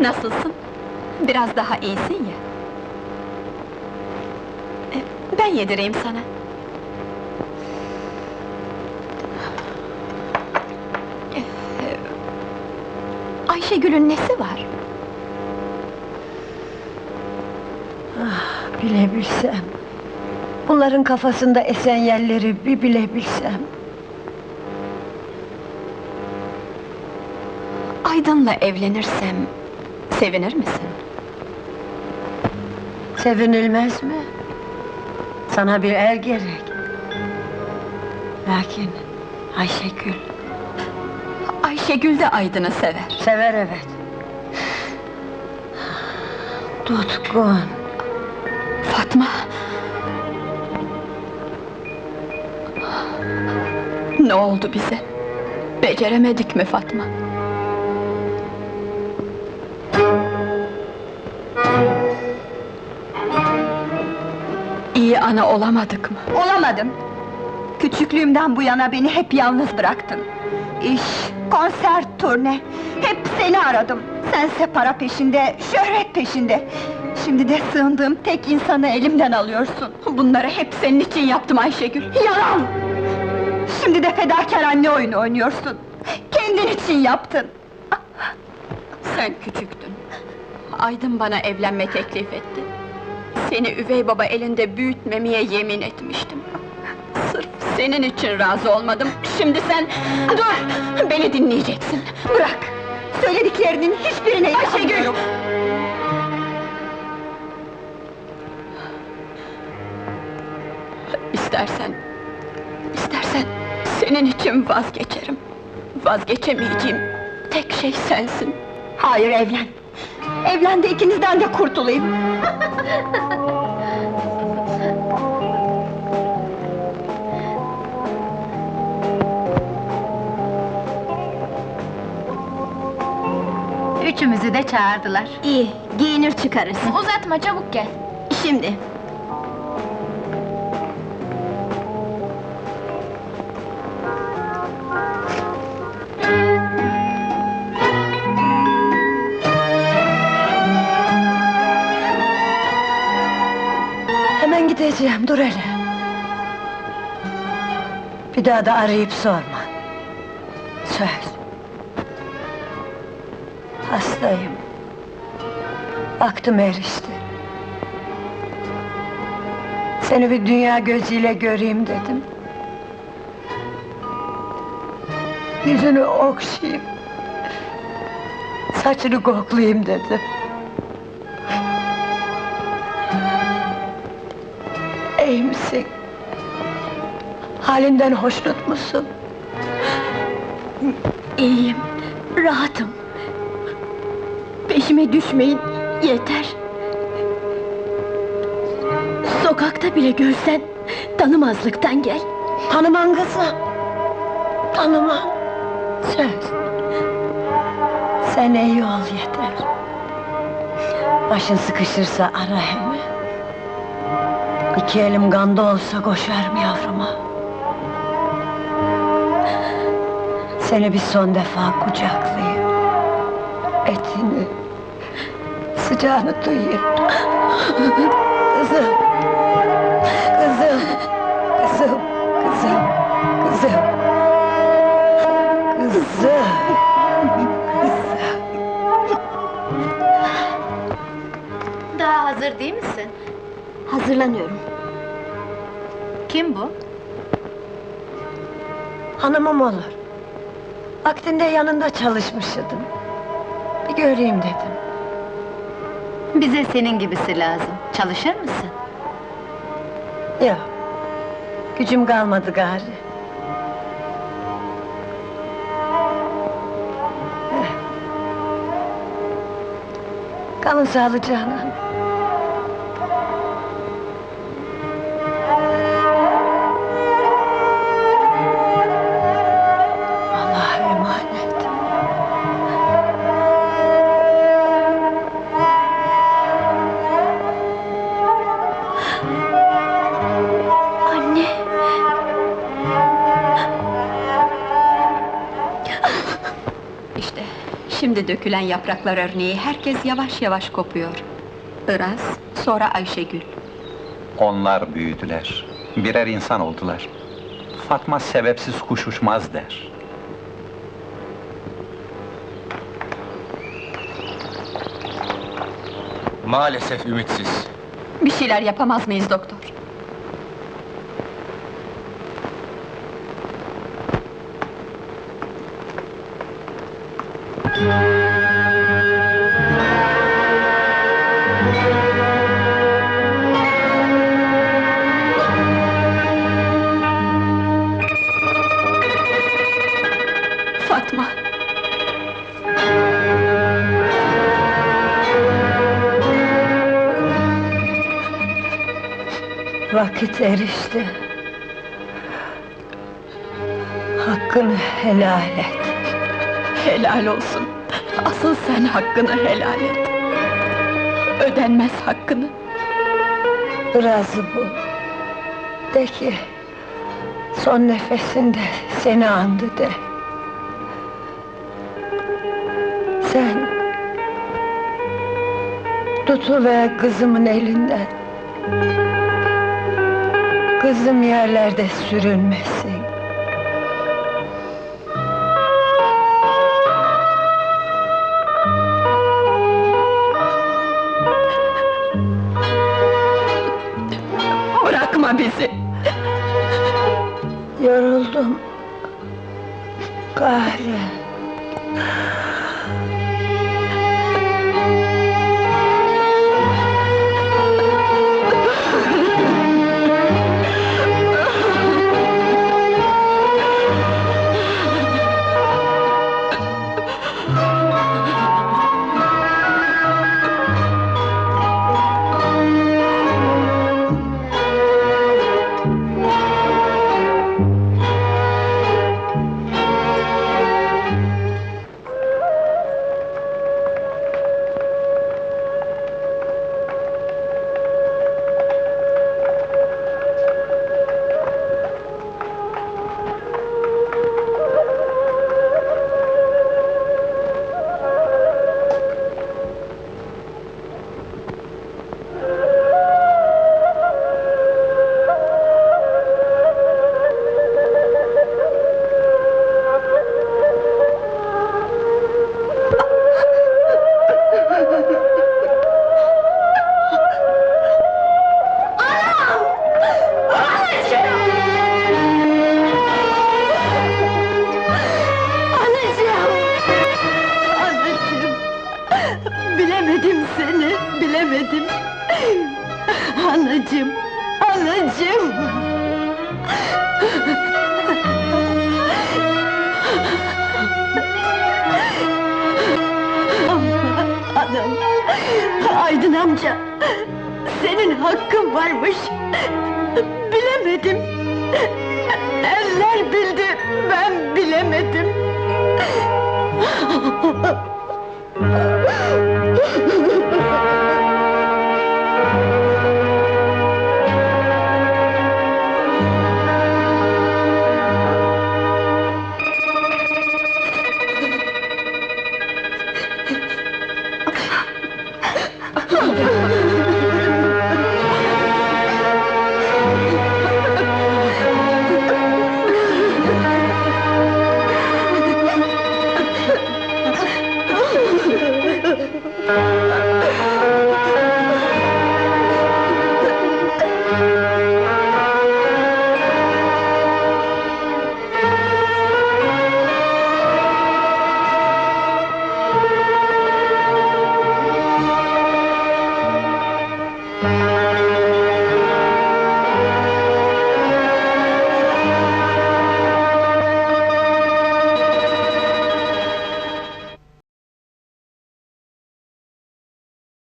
Nasılsın? Biraz daha iyisin ya. E, Ben yedireyim sana. E, Ayşegül'ün nesi var? Bilebilsem. Bunların kafasında esen yerleri bir bilebilsem. Aydın'la evlenirsem sevinir misin? Sevinilmez mi? Sana bir er gerek. Lakin Ayşegül Ayşegül de Aydın'ı sever. sever evet. Tutkun. Fatma! Ne oldu bize? Beceremedik mi Fatma? İyi ana olamadık mı? Olamadım. Küçüklüğümden bu yana beni hep yalnız bıraktın. İş, konser, turne, hep seni aradım. Sense para peşinde, şöhret peşinde. Şimdi de sığındığım tek insanı elimden alıyorsun. Bunları hep senin için yaptım Ayşegül. Yalan! Şimdi de fedakar anne oyunu oynuyorsun. Kendin için yaptın. Sen küçüktün. Aydın bana evlenme teklif etti. Seni üvey baba elinde büyütmemeye yemin etmiştim. Sırf senin için razı olmadım. Şimdi sen... Dur! Beni dinleyeceksin. Bırak! Söylediklerinin hiçbirine inanmıyorum. İstersen... istersen senin için vazgeçerim. Vazgeçemeyeceğim tek şey sensin. Hayır evlen. Evlen de ikinizden de kurtulayım. Üçümüzü de çağırdılar. İyi, giyinir çıkarız. Uzatma çabuk gel. Şimdi. Gideceğim, dur hele. Bir daha da arayıp sorma. Söz. Hastayım. Aktım erişti. Seni bir dünya gözüyle göreyim dedim. Yüzünü okşayayım. Saçını koklayayım dedim. İyi misin? Halinden hoşnut musun? İyiyim, rahatım. Peşime düşmeyin, yeter. Sokakta bile görsen, tanımazlıktan gel. Tanımam kızım. Tanımam. Söz. Sen iyi ol yeter. Başın sıkışırsa ara hemen. İki elim ganda olsa koşarım yavruma. Seni bir son defa kucaklayayım. Etini, sıcağını duyayım. Kızım, kızım, kızım, kızım, kızım. Kızım. Daha hazır değil misin? Hazırlanıyorum. Kim bu? Hanımım olur. Vaktinde yanında çalışmışydım. Bir göreyim dedim. Bize senin gibisi lazım. Çalışır mısın? Yok. Gücüm kalmadı gari. Eh. Kalın sağlıcağına. Şimdi dökülen yapraklar örneği herkes yavaş yavaş kopuyor. Iraz, sonra Ayşegül. Onlar büyüdüler. Birer insan oldular. Fatma sebepsiz kuş uçmaz der. Maalesef ümitsiz. Bir şeyler yapamaz mıyız doktor? Vakit erişti. Hakkını helal et. helal olsun. Asıl sen hakkını helal et. Ödenmez hakkını. Razı bul. De ki, son nefesinde seni andı de. Sen, tutuver kızımın elinden. Kızım yerlerde sürünmesin. Bırakma bizi. Yoruldum. Kahre. Bilemedim. Anacığım, anacığım! Anam, Aydın amca, senin hakkın varmış. Bilemedim. Eller bildi, ben bilemedim.